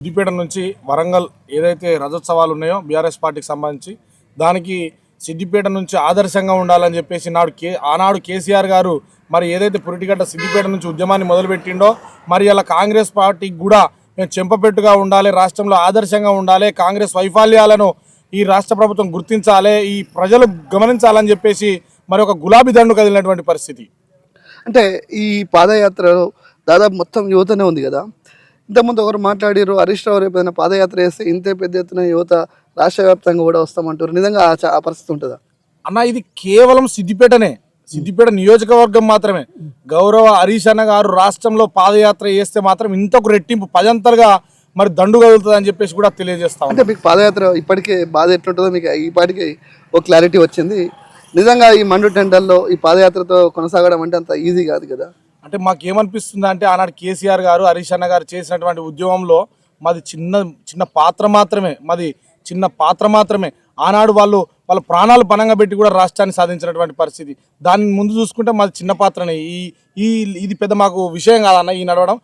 సిద్దిపేట నుంచి వరంగల్ ఏదైతే రథోత్సవాలు ఉన్నాయో బీఆర్ఎస్ పార్టీకి సంబంధించి దానికి సిద్దిపేట నుంచి ఆదర్శంగా ఉండాలని చెప్పేసి నాడు కే ఆనాడు కేసీఆర్ గారు మరి ఏదైతే పురిటిగడ్డ సిద్దిపేట నుంచి ఉద్యమాన్ని మొదలుపెట్టిండో మరి అలా కాంగ్రెస్ పార్టీకి కూడా మేము చెంపపెట్టుగా ఉండాలి రాష్ట్రంలో ఆదర్శంగా ఉండాలి కాంగ్రెస్ వైఫల్యాలను ఈ రాష్ట్ర ప్రభుత్వం గుర్తించాలి ఈ ప్రజలు గమనించాలని చెప్పేసి మరి ఒక గులాబీ దండు కదిలినటువంటి పరిస్థితి. అంటే ఈ పాదయాత్రలో దాదాపు మొత్తం యువతనే ఉంది కదా. ఇంతకుముందు ఒకరు మాట్లాడారు హరీష్ రావు రేపు ఏదైనా పాదయాత్ర చేస్తే ఇంతే పెద్ద ఎత్తున యువత రాష్ట్ర వ్యాప్తంగా కూడా వస్తామంటారు నిజంగా ఆ పరిస్థితి ఉంటుందా? అన్న ఇది కేవలం సిద్దిపేటనే. సిద్దిపేట నియోజకవర్గం మాత్రమే. గౌరవ హరీష్ అన్న గారు రాష్ట్రంలో పాదయాత్ర చేస్తే మాత్రం ఇంతకు రెట్టింపు పదంతలుగా మరి దండు కదులుతుంది అని చెప్పేసి కూడా తెలియజేస్తా. అంటే మీకు పాదయాత్ర ఇప్పటికే బాధ ఎట్లుంటుందో మీకు ఈ పాటికి ఒక క్లారిటీ వచ్చింది. నిజంగా ఈ మండు టెండర్లో ఈ పాదయాత్రతో కొనసాగడం అంటే అంత ఈజీ కాదు కదా? అంటే మాకు ఏమనిపిస్తుంది అంటే ఆనాడు కేసీఆర్ గారు హరీష్ అన్న గారు చేసినటువంటి ఉద్యమంలో మాది చిన్న చిన్న పాత్ర మాత్రమే. మాది చిన్న పాత్ర మాత్రమే. ఆనాడు వాళ్ళు వాళ్ళ ప్రాణాలు పనంగా పెట్టి కూడా రాష్ట్రాన్ని సాధించినటువంటి పరిస్థితి. దాన్ని ముందు చూసుకుంటే మాది చిన్న పాత్రనే. ఈ ఈ ఇది పెద్ద మాకు విషయం కాదన్న ఈ నడవడం.